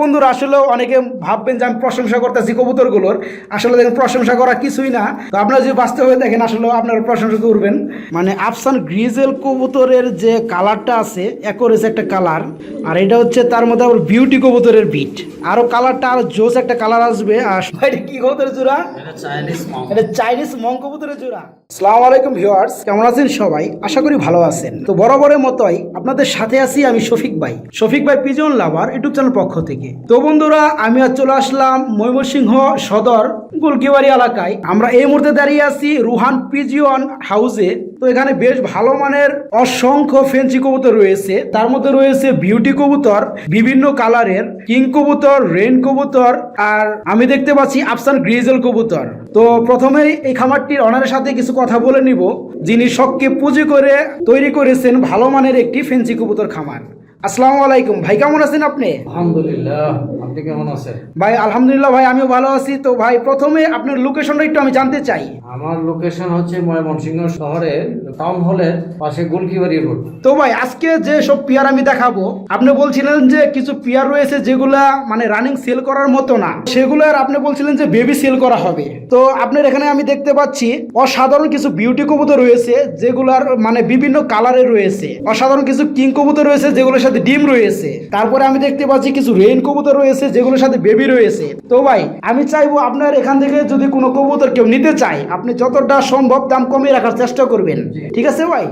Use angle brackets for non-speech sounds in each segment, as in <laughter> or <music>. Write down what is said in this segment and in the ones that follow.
বন্ধুরা আসলে অনেকে ভাববেন যে আমি প্রশংসা করতেছি কবুতরগুলোর। আসলে দেখেন প্রশংসা করা কিছুই না। তো আপনারা যদি বাস্তবে দেখেন আসলে আপনারা প্রশংসা করবেন। মানে আফসান গ্রিজেল কবুতরের যে কালারটা আছে একরেস একটা কালার আর এটা হচ্ছে তার মধ্যে আবার বিউটি কবুতরের বিট। আরও কালারটা আর জোস একটা কালার আসবে আর এটা কি কবুতরের জোড়া? এটা চাইনিজ মাউন্ট এটা চাইনিজ মং কবুতরের জোড়া। আসসালামু আলাইকুম ভিউয়ার্স কেমন আছেন সবাই? আশা করি ভালো আছেন। তো বরাবরের মতোই আপনাদের সাথে আছি আমি শফিক ভাই। শফিক ভাই পিজন লাভার ইউটিউব চ্যানেল পক্ষ থেকে। তো বন্ধুরা, আমি চলে আসলাম ময়মনসিংহ সদর গুলকিবাড়ি এলাকায়। আমরা এই মুহূর্তে দাঁড়িয়ে আছি রুহান পিজিয়ন হাউসে। তো এখানে বেশ ভালো মানের অসংখ্য ফেন্সি কবুতর রয়েছে। তার মধ্যে রয়েছে বিউটি কবুতর, বিভিন্ন কালারের কিং কবুতর, রেন কবুতর, আর আমি দেখতে পাচ্ছি আফসান গ্রিজেল কবুতর। তো প্রথমেই এই খামারটির অনারের সাথে কিছু কথা বলে নিব। যিনি শখকে পুঁজি করে তৈরি করেছেন ভালো মানের একটি ফেন্সি কবুতর খামার। আসসালামু আলাইকুম। ভাই কেমন আছেন আপনি? আলহামদুলিল্লাহ। আপনি কেমন আছেন? ভাই আলহামদুলিল্লাহ ভাই আমিও ভালো আছি। তো ভাই প্রথমে আপনার লোকেশনটা একটু আমি জানতে চাই। আমার লোকেশন হচ্ছে ময়মনসিংহ শহরের টাউন হলের পাশে গুলকিবাড়ি রোড তো ভাই আজকে যে সব পিয়ার আমি দেখাবো আপনি বলছিলেন যে কিছু পিয়ার রয়েছে যেগুলা মানে রানিং সেল করার মতো না। সেগুলোর আপনি বলছিলেন যে বেবি সেল করা হবে। তো আপনার এখানে আমি দেখতে পাচ্ছি অসাধারণ কিছু বিউটি কবুতর রয়েছে যেগুলার মানে বিভিন্ন কালারে রয়েছে। অসাধারণ কিছু কিং কবুতর রয়েছে যেগুলোর সাথে ডিম রয়েছে। তারপরে আমি দেখতে পাচ্ছি কিছু রেইন কবুতর রয়েছে যেগুলোর সাথে বেবি রয়েছে। তো ভাই আমি চাইব আপনার এখান থেকে যদি কোনো কবুতর কেউ নিতে চায় আপনি যতটা সম্ভব দাম কমিয়ে রাখার চেষ্টা করবেন। ঠিক আছে ভাই?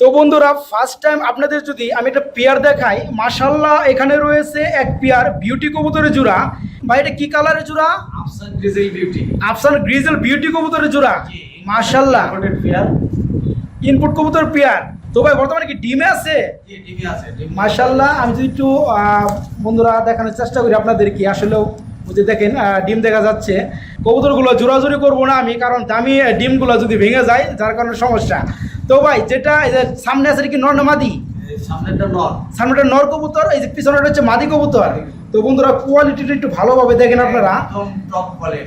তো বন্ধুরা ফার্স্ট টাইম আপনাদের যদি আমি একটা পেয়ার দেখাই মাশাল্লাহ এখানে রয়েছে এক পেয়ার বিউটি কবুতরের জোড়া। ভাই এটা কি কালারের জোড়া? আফসান ডিজেল বিউটি আফসান গ্রিজেল বিউটি কবুতরের জোড়া। মাশাল্লাহ পেয়ার। ইনপুট কবুতর পেয়ার। তো ভাই বর্তমানে কি ডিমে আছে? মাশাল্লাহ আমি যদি একটু বন্ধুরা দেখানোর চেষ্টা করি আপনাদের কি আসলেও যদি দেখেন ডিম দেখা যাচ্ছে। কবুতরগুলো জোরাজুরি করব না আমি কারণ দামি ডিমগুলো যদি ভেঙে যায় যার কারণে সমস্যা। তো ভাই যেটা সামনে আছে কি নর না মাদি? সামনেটা নর। সামনেটা নর কবুতর এই যে পিছনেটা হচ্ছে মাদি কবুতর। তো বন্ধুরা কোয়ালিটিটা একটু ভালোভাবে দেখেন আপনারা।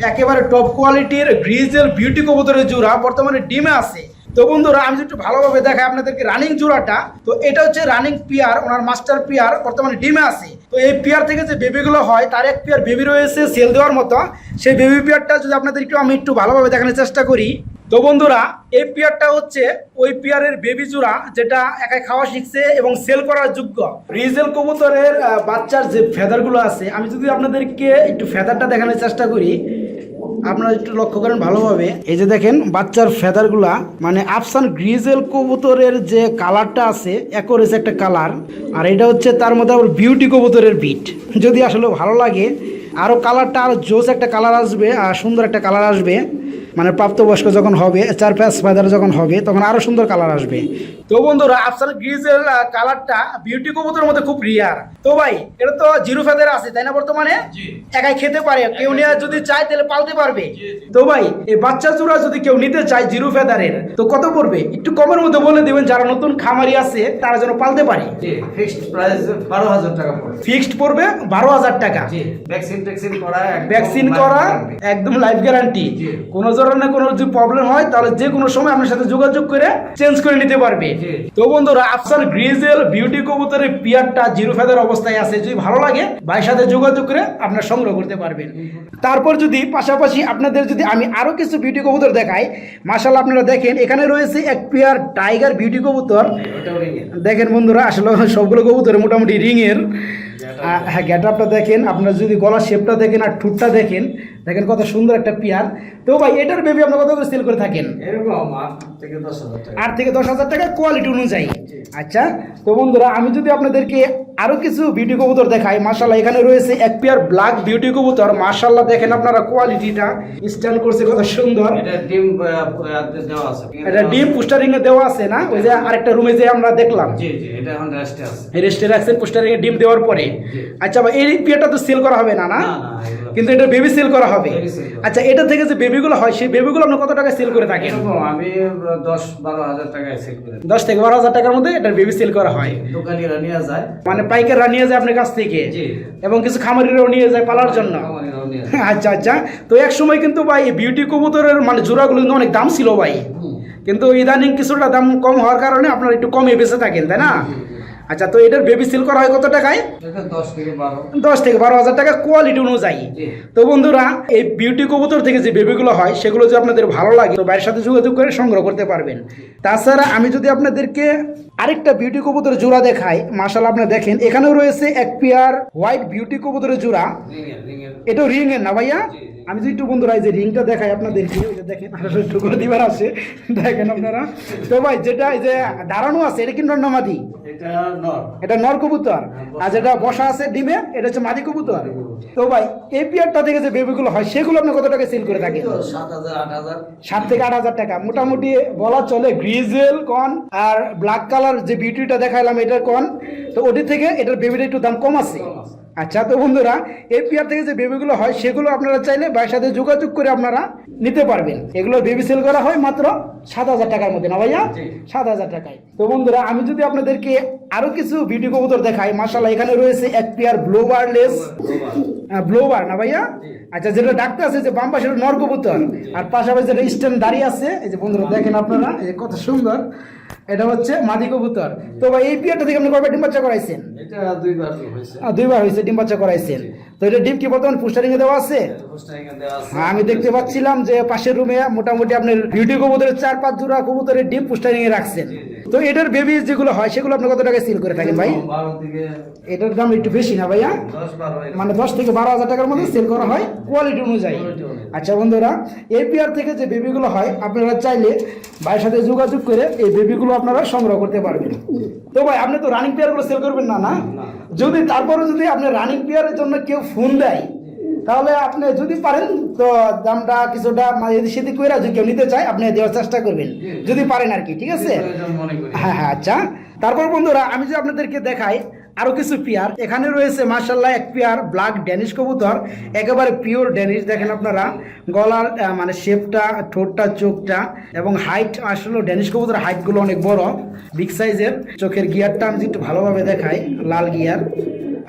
একেবারে টপ কোয়ালিটির গ্রিজেল বিউটি কবুতরের জোড়া বর্তমানে ডিমে আছে। তো বন্ধুরা, আমি একটু ভালোভাবে দেখাই আপনাদেরকে রানিং জোড়াটা, তো এটা হচ্ছে রানিং পিয়ার ওনার মাস্টার পিয়ার বর্তমানে ডিমে আছে। তো এই পিয়ার থেকে যে বেবিগুলো হয়, তার এক পিয়ার বেবি রয়েছে সেল দেওয়ার মতো। সেই বেবি পিয়ারটা যদি আপনাদের একটু আমি একটু ভালোভাবে দেখানোর চেষ্টা করি। তো বন্ধুরা, এই পিয়ারটা হচ্ছে ওই পিয়ারের বেবি জোড়া, যেটা একাই খাওয়া শিখছে এবং সেল করার যোগ্য। রিজেল কবুতরের বাচ্চার যে ফেদারগুলো আছে, আমি যদি আপনাদেরকে একটু ফেদারটা দেখানোর চেষ্টা করি। আপনারা একটু লক্ষ্য করেন ভালোভাবে। এই যে দেখেন, বাচ্চার ফেদারগুলা মানে আফসান গ্রিজেল কবুতরের যে কালারটা আছে একরেস একটা কালার, আর এটা হচ্ছে তার মধ্যে আবার বিউটি কবুতরের বিট। যদি আসলে ভালো লাগে আরও কালারটা আরও জোস একটা কালার আসবে, আর সুন্দর একটা কালার আসবে মানে প্রাপ্তবয়স্ক যখন হবে চার পাঁচ ফেদার যখন হবে, তখন আরও সুন্দর কালার আসবে। তো বন্ধুরা, আফসান গ্রিজেল কালারটা বিউটি কবুতরের মধ্যে খুব রিয়ার তো ভাই এটা তো জিরো ফেদার আছে তাই না বর্তমানে? একাই খেতে পারে। কেউ নিয়ে যদি চায় তাহলে পালতে পারবে। তো ভাই এই বাচ্চা চূড়া যদি কেউ নিতে চায় জিরো ফেদারের তো কত পড়বে? একটু কমের মধ্যে বলে দিবেন যারা নতুন খামারি আছে তারা যেন পালতে পারে। ফিক্সড প্রাইস বারো হাজার টাকা পড়বে। ফিক্সড পড়বে বারো হাজার টাকা। জি ভ্যাকসিন ট্যাকসিন করা একদম ভ্যাকসিন করা একদম লাইফ গ্যারান্টি। কোনো ধরনের কোনো যদি প্রবলেম হয় তাহলে যে কোনো সময় আপনার সাথে যোগাযোগ করে চেঞ্জ করে নিতে পারবে। তো বন্ধুরা আফসার গ্রিজেল বিউটি কবুতরের পিয়ারটা জিরো ফেদার অবস্থায় আছে যদি ভালো লাগে ভাইয়ের সাথে যোগাযোগ করে আপনার সংগ্রহ করতে পারবেন। তারপর যদি পাশাপাশি আপনাদের যদি আমি আরও কিছু বিউটি কবুতর দেখাই মাসাল আপনারা দেখেন এখানে রয়েছে এক পেয়ার টাইগার বিউটি কবুতর। দেখেন বন্ধুরা আসলে সবগুলো কবুতর মোটামুটি রিংয়ের হ্যাঁ গেট আপটা দেখেন আপনারা যদি গলার শেপটা দেখেন আর ঠুটটা দেখেন দেখেন কত সুন্দর একটা পেয়ার। তো ভাই এটার বেবি আপনারা কত করে সেল করে থাকেন? আট থেকে দশ হাজার টাকা। কোয়ালিটি অনুযায়ী। আচ্ছা তো বন্ধুরা আমি যদি আপনাদেরকে আরও কিছু বিউটি কবুতর দেখাই মাশাল্লাহ এখানে রয়েছে এক পেয়ার ব্ল্যাক বিউটি কবুতর। মাশাল্লাহ দেখেন আপনারা কোয়ালিটিটা স্ট্যান্ড করছে কত সুন্দর। এটা ডিম পোস্টারিং এ দেওয়া আছে। না? ওই যে আরেকটা রুমে যে আমরা দেখলাম। রেস্টে রাখছেন পোস্টারিং এ ডিম দেওয়ার পরে। আচ্ছা ভাই এই পেয়ারটা তো সেল করা হবে না না? কিন্তু এটা বেবি সেল করা হবে। আচ্ছা এটা থেকে যে বেবিগুলো হয় সেই বেবিগুলো আপনি কত টাকা সেল করে থাকেন আমি দশ বারো হাজার টাকায় সেল করে। দশ থেকে বারো হাজার টাকার মধ্যে এটা বেবি সেল করা হয়। দোকানিরা নিয়ে যায়। মানে পাইকাররা নিয়ে যায় আপনার কাছ থেকে। জি। এবং কিছু খামারিরাও নিয়ে যায় পালার জন্য। খামারিরাও নিয়ে যায়। আচ্ছা আচ্ছা। তো এক সময় কিন্তু ভাই বিউটি কবুতরের মানে জোড়াগুলো কিন্তু অনেক দাম ছিল ভাই। কিন্তু ইদানিং কিছুটা দাম কম হওয়ার কারণে আপনারা একটু কমে বেঁচে থাকেন তাই না? আচ্ছা তো এটার বেবি সেল করা হয় কত টাকায়? দশ থেকে বারো। হাজার টাকা কোয়ালিটি অনুযায়ী। তো বন্ধুরা এই বিউটি কবুতর থেকে যে বেবিগুলো হয় সেগুলো যদি আপনাদের ভালো লাগে তো বাইরের সাথে যোগাযোগ করে সংগ্রহ করতে পারবেন। তাছাড়া আমি যদি আপনাদেরকে আরেকটা বিউটি কবুতরের জোড়া দেখাই মার্শাল আপনি দেখেন এখানেও রয়েছে এক পেয়ার হোয়াইট বিউটি কবুতরের জোড়া। এটাও রিং এর না ভাইয়া। আমি যদি একটু বন্ধুরা এই যে রিংটা দেখাই আপনাদেরকে ওই যে দেখেন আসলে একটু করে দিবার আছে। দেখেন আপনারা। তো ভাই যেটা এই যে দাঁড়ানো আছে এটা কিন্তু নর্নামাদি? এটা এটা নর কবুতর। আর যেটা বসা আছে ডিমে এটা হচ্ছে মাদি কবুতর। তো ভাই এই পিয়ারটা থেকে যে বেবিগুলো হয় সেগুলো আপনি কত টাকা সেল করে থাকেন? সাত থেকে আট হাজার টাকা। মোটামুটি বলা চলে গ্রিজেল কন আর ব্ল্যাক কালার যে বিউটিটা দেখাইলাম এটার কন। তো ওটি থেকে এটার বেবিটা একটু দাম কম আছে। আচ্ছা তো বন্ধুরা এই পিয়ার থেকে যে বেবিগুলো হয় সেগুলো আপনারা চাইলে ভাইয়ের সাথে যোগাযোগ করে আপনারা নিতে পারবেন। এগুলো বেবি সেল করা হয় মাত্র সাত হাজার টাকার মধ্যে না ভাইয়া? সাত হাজার টাকায়। তো বন্ধুরা আমি যদি আপনাদেরকে আরও কিছু বিউটি কবুতর দেখাই মাসাল্লাহ এখানে রয়েছে এক পেয়ার ব্লোবারলেস। ব্লোবার। না ভাইয়া? আচ্ছা যেটা ডাক্তার আছে যে বাম পাশে নর কবুতর। আর পাশাপাশি যেটা স্ট্যান্ড দাঁড়িয়ে আছে এই যে বন্ধুরা দেখেন আপনারা কত সুন্দর। এটা হচ্ছে মাদি কবুতর। তো ভাই এই পিয়ারটা থেকে আপনি কয়বার ডিম বাচ্চা করাইছেন? এটা দুইবার হয়েছে। দুইবার হয়েছে ডিম বাচ্চা করাইছেন। তো এটা ডিম কি বর্তমান পুস্টারিং এ দেওয়া আছে? পোস্টারিং এ দেওয়া আছে। হ্যাঁ আমি দেখতে পাচ্ছিলাম যে পাশের রুমে মোটামুটি আপনার বিউটি কবুতরের চার পাঁচ জোড়া কবুতরের ডিম পোস্টারিং এ রাখছেন। তো এটার বেবি যেগুলো হয় সেগুলো আপনি কত টাকায় সিল করে থাকেন ভাই? এটার দাম একটু বেশি না ভাইয়া। মানে দশ থেকে বারো হাজার টাকার মধ্যে সেল করা হয় কোয়ালিটি অনুযায়ী। আচ্ছা বন্ধুরা এই পেয়ার থেকে যে বেবিগুলো হয় আপনারা চাইলে ভাইয়ের সাথে যোগাযোগ করে এই বেবিগুলো আপনারা সংগ্রহ করতে পারবেন। তো ভাই আপনি তো রানিং পেয়ারগুলো সেল করবেন না না? না। যদি তারপরে যদি আপনি রানিং পেয়ারের জন্য কেউ ফোন দেয় তাহলে আপনি যদি পারেন তো দামটা কিছুটা সেদিক করে যদি কেউ নিতে চায় আপনি দেওয়ার চেষ্টা করবেন। যদি পারেন আর কি ঠিক আছে? হ্যাঁ হ্যাঁ আচ্ছা। তারপর বন্ধুরা আমি যদি আপনাদেরকে দেখাই আরও কিছু পেয়ার। এখানে রয়েছে মার্শাল্লাহ এক পেয়ার ব্ল্যাক ড্যানিশ কবুতর। একেবারে পিওর ড্যানিশ দেখেন আপনারা। গলার মানে শেপটা ঠোঁটটা চোখটা এবং হাইট আসলে ড্যানিশ কবুতর হাইটগুলো অনেক বড়। বিগ সাইজের চোখের গিয়ারটা আমি একটু ভালোভাবে দেখাই লাল গিয়ার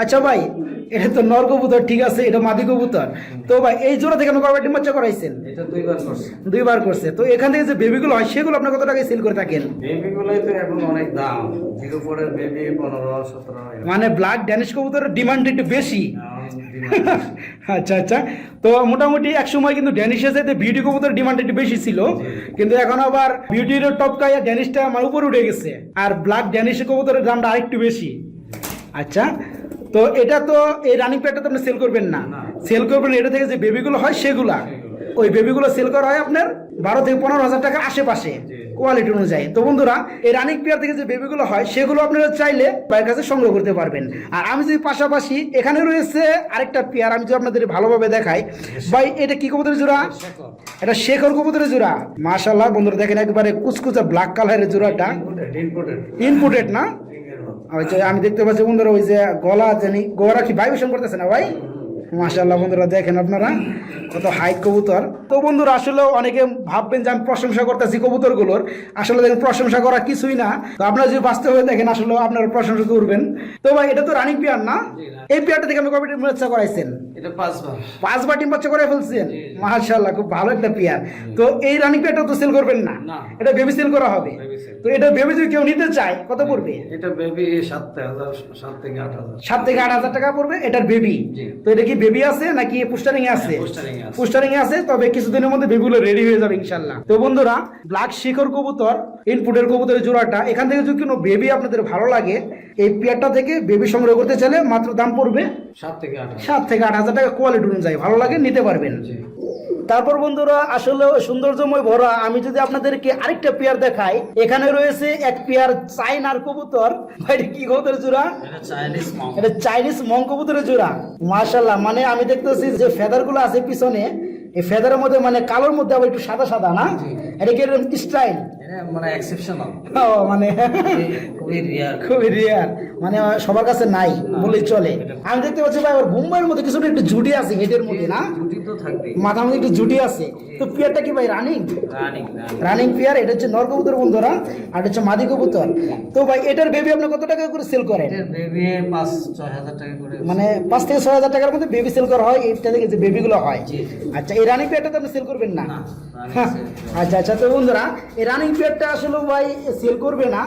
আচ্ছা ভাই এটা তো নর কবুতর ঠিক আছে এটা মাদি কবুতর। তো ভাই এই জোড়া থেকে আপনি কয়বার ডিম বাচ্চা করাইছেন? এটা দুইবার করছে। দুইবার করছে। তো এখান থেকে যে বেবিগুলো হয় সেগুলো আপনি কত টাকায় সেল করে থাকেন? বেবি গুলোই তো এখন অনেক দাম। জিরো ফোরের বেবি পনেরো সতেরো এরকম। মানে ব্ল্যাক ড্যানিশ কবুতরের ডিমান্ড একটু <laughs> বেশি। আচ্ছা আচ্ছা। তো মোটামুটি এক সময় কিন্তু ড্যানিশের সাথে বিউটি কবুতরের ডিমান্ড একটু বেশি ছিল। কিন্তু এখন আবার বিউটির টপকায় ড্যানিশটা আমার উপরে উঠে গেছে। আর ব্ল্যাক ড্যানিশ কবুতরের দামটা আরেকটু বেশি। আচ্ছা। তো এটা তো এই রানিং প্যাডটা তো আপনি সেল করবেন না। সেল করবেন এটা থেকে যে বেবিগুলো হয় সেগুলা। ওই বেবিগুলো সেল করা হয় আপনার বারো থেকে পনেরো হাজার টাকার আশেপাশে কোয়ালিটি অনুযায়ী। তো বন্ধুরা এই রানিং পেয়ার থেকে যে বেবিগুলো হয় সেগুলো আপনারা চাইলে বাইরের কাছে সংগ্রহ করতে পারবেন। আর আমি যদি পাশাপাশি এখানে রয়েছে আরেকটা পেয়ার আমি যদি আপনাদের ভালোভাবে দেখাই। ভাই এটা কি কবুতরের জোড়া? এটা শেখর। কবুতরের জোড়া। মাশাল্লাহ বন্ধুরা দেখেন একবারে কুচকুচা ব্ল্যাক কালারের জোড়াটা। ইনপুটেড না। আমি দেখতে পাচ্ছি বন্ধুরা, ওই যে গলা জানি গোয়ারা কি ভাইবেশন করতেছে না ভাই? মাশাল্লাহ বন্ধুরা, দেখেন আপনারা। কত হাইট কবুতর। তো বন্ধুরা আসলে অনেকে ভাববেন যে আমি প্রশংসা করতেছি কবুতরগুলোর। আসলে দেখেন প্রশংসা করা কিছুই না। তো আপনারা যদি বাস্তবে দেখেন আসলে আপনারা প্রশংসা করবেন। তো ভাই এটা তো রানিং পেয়ার না? এই পেয়ারটা থেকে আপনি কবে টিম বাচ্চা করাইছেন? পাঁচবার। টিম বাচ্চা করে ফেলছেন। খুব ভালো একটা পেয়ার তো এই রানিং পেয়ারটা তো সেল করবেন না। এটা বেবি সেল করা হবে? তো এটা বেবি যদি কেউ নিতে চায় কত পড়বে? এটা বেবি সাত থেকে আট হাজার সাত থেকে আট হাজার। টাকা পড়বে এটার বেবি তো এটা কি বেবি আছে নাকি পুস্টারিং আছে? হ্যাঁ, পোস্টারিং আছে। পুস্টারিং আছে, তবে কিছুদিনের মধ্যে বেবিগুলো রেডি হয়ে যাবে ইনশাল্লাহ। তো বন্ধুরা, ব্ল্যাক শিখর কবুতর ইনপুটের কবুতরের জোড়াটা এখান থেকে যদি কোনো বেবি আপনাদের ভালো লাগে এই পেয়ারটা থেকে বেবি সংগ্রহ করতে চাইলে মাত্র দাম পড়বে সাত থেকে আট সাত থেকে আট হাজার টাকা কোয়ালিটি অনুযায়ী। ভালো লাগে নিতে পারবেন। তারপর বন্ধুরা আসলে সৌন্দর্যময় ভরা আমি যদি আপনাদেরকে আরেকটা পেয়ার দেখাই এখানে রয়েছে এক পেয়ার চাইনার কবুতর। কি কবুতরের জোড়া? এটা চাইনিজ এটা চাইনিজ মং কবুতরের জোড়া। মাশাল্লাহ মানে আমি দেখতেছি যে ফেদারগুলো আছে পিছনে এই ফেদারের মধ্যে মানে কালোর মধ্যে আবার একটু সাদা সাদা না? এটা কি স্টাইল মানে এক্সেপশনাল ও মানে খুবই রিয়ার খুবই রিয়ার মানে সবার কাছে নাই বলেই চলে। আমি দেখতে পাচ্ছি ভাই মুম্বাইয়ের মধ্যে কিছুটা একটু জুটি আছে হেডের মধ্যে না? জুটি তো থাকবেই। মাথার মধ্যে একটু জুটি আছে। তো পেয়ারটা কি ভাই রানিং রানিং রানিং পেয়ার এটা হচ্ছে নর কবুতর বন্ধুরা আর এটা হচ্ছে মাদি কবুতর। তো ভাই এটার বেবি আপনি কত টাকা করে সেল করেন? এটার বেবি পাঁচ ছয় হাজার টাকা করে। মানে পাঁচ থেকে ছয় হাজার টাকার মধ্যে বেবি সেল করা হয় এইটা থেকে যে বেবিগুলো হয়। আচ্ছা এই রানিং পেয়ারটা তো আপনি সেল করবেন না? হ্যাঁ। আচ্ছা আচ্ছা তো বন্ধুরা এই রানিং পেয়ারটা আসলে ভাই সেল করবে না।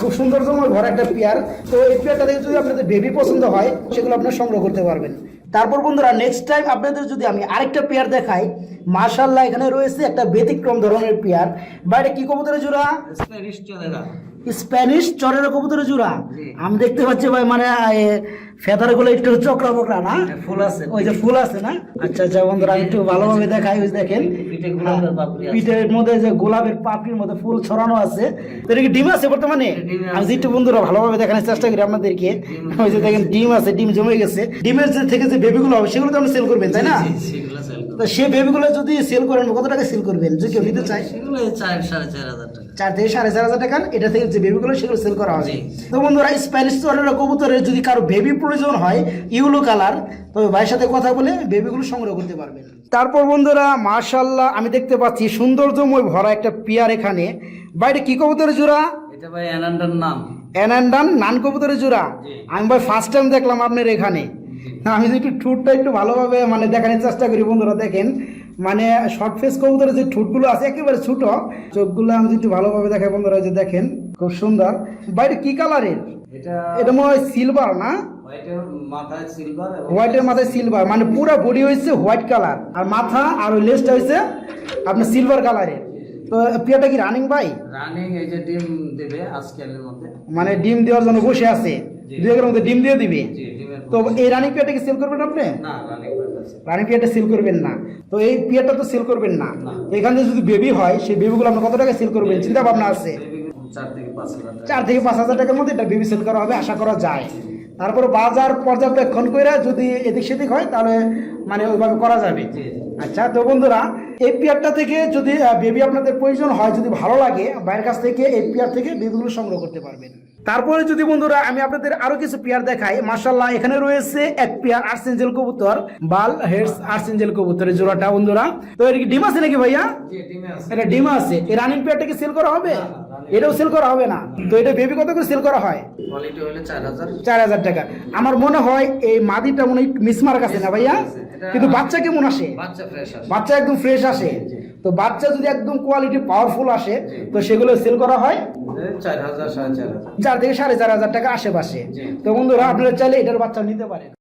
খুব সুন্দর ঘর একটা পেয়ার। তো এই পেয়ারটা দেখে যদি আপনাদের বেবি পছন্দ হয়, সেগুলো আপনার সংগ্রহ করতে পারবেন। তারপর বন্ধুরা নেক্সট টাইম আপনাদের যদি আমি আরেকটা পেয়ার দেখাই মার্শাল্লাহ এখানে রয়েছে একটা ব্যতিক্রম ধরনের পেয়ার। বা এটা কি কবুতরের জোড়া? স্প্যানিশ চরের কবুতরের জোড়া। আমি দেখতে পাচ্ছি ভাই মানে ফেদারগুলো একটু চক্রা বকরা না? ফুল আছে ওই যে ফুল আছে না? আচ্ছা আচ্ছা বন্ধুরা একটু ভালোভাবে দেখাই ওই দেখেন। আছে। পিঠের মধ্যে যে গোলাপের পাপড়ির মধ্যে ফুল ছড়ানো আছে। এটা কি ডিম আছে বর্তমানে। আমি যে একটু বন্ধুরা ভালোভাবে দেখানোর চেষ্টা করি আপনাদেরকে। ওই যে দেখেন ডিম আছে ডিম জমে গেছে। ডিমের যে থেকে যে বেবিগুলো হবে সেগুলো তো আপনি সেল করবেন তাই না? তো সেই বেবিগুলো যদি সেল করেন কত টাকা সেল করবেন? যদি কেউ নিতে চায়? সেগুলো চার সাড়ে চার হাজার টাকা। চার থেকে সাড়ে চার হাজার টাকা এটা থেকে যে বেবিগুলো সেগুলো সেল করা হবে। তো বন্ধুরা স্প্যানিশ চরের কবুতরের যদি কারও বেবি প্রয়োজন হয় ইউলো কালার তবে ভাইয়ের সাথে কথা বলে বেবিগুলো সংগ্রহ করতে পারবেন। তারপর বন্ধুরা মার্শাল্লাহ আমি দেখতে পাচ্ছি সৌন্দর্যময় ভরা একটা পিয়ার এখানে। বাইরে কি কবুতরের জোড়া? এটা ভাই অ্যানান্ডার নাম অ্যানান্ডান নান কবুতরের জোড়া? আমি ভাই ফার্স্ট টাইম দেখলাম আপনার এখানে। আমি যদি একটু ঠুটটা একটু ভালোভাবে মানে দেখানোর চেষ্টা করি বন্ধুরা দেখেন। মানে শর্ট ফেস কবুতরের যে ঠুটগুলো আছে একেবারে ছোট। চোখগুলো আমি যদি একটু ভালোভাবে দেখাই বন্ধুরা যে দেখেন খুব সুন্দর। বাইরে কি কালারের এটা মনে হয় সিলভার না? হোয়াইটের মাথায় সিলভার হোয়াইটের মাথায় সিলভার মানে পুরো বডি হয়েছে হোয়াইট কালার আর মাথা আর লেজটা হয়েছে আপনার সিলভার কালারের তো পিয়াটা কি রানিং ভাই? রানিং এই যে ডিম দেবে মধ্যে। মানে ডিম দেওয়ার জন্য বসে আছে। দুই একের মধ্যে ডিম দিয়ে দিবে? তো এই রানিং কি সেল করবেন আপনি? না রানিং সেল করবেন না। তো এই তো সেল করবেন না। না। এখান থেকে যদি বেবি হয় সেই বেবিগুলো আপনি কত টাকা সেল করবেন? চিন্তা ভাবনা আছে? চার থেকে পাঁচ হাজার টাকার মধ্যে এটা বেবি সেল করা হবে আশা করা যায়। তারপর বাজার পর্যবেক্ষণ করে যদি এদিক সেদিক হয় তাহলে মানে ওইভাবে করা যাবে। আচ্ছা তো বন্ধুরা এই পেয়ারটা থেকে যদি বেবি আপনাদের প্রয়োজন হয় যদি ভালো লাগে বাইরের কাছ থেকে এই পেয়ার থেকে বেবিগুলো সংগ্রহ করতে পারবেন। তারপরে যদি বন্ধুরা আমি আপনাদের আরও কিছু পেয়ার দেখাই। মার্শাল্লাহ এখানে রয়েছে এক পেয়ার আর্সেঞ্জেল কবুতর বাল হেডস আর্সেঞ্জেল কবুতরের জোড়াটা বন্ধুরা। তো এর কি ডিম আছে নাকি ভাইয়া? এটা ডিম আছে। এই রানিং পেয়ারটা কি সেল করা হবে? এটাও সেল করা হবে না। তো এটা বেবি কত করে সেল করা হয়? চার হাজার। টাকা। আমার মনে হয় এই মাদিটা মনে হয় মিসমার্ক আছে না ভাইয়া? কিন্তু বাচ্চা কেমন আসে? বাচ্চা একদম ফ্রেশ আসে। তো বাচ্চা যদি একদম কোয়ালিটি পাওয়ারফুল আসে তো সেগুলো সেল করা হয়? চার হাজার সাড়ে চার হাজার। থেকে সাড়ে চার হাজার টাকা আশেপাশে। তো বন্ধুরা আপনারা চাইলে এটার বাচ্চা নিতে পারেন।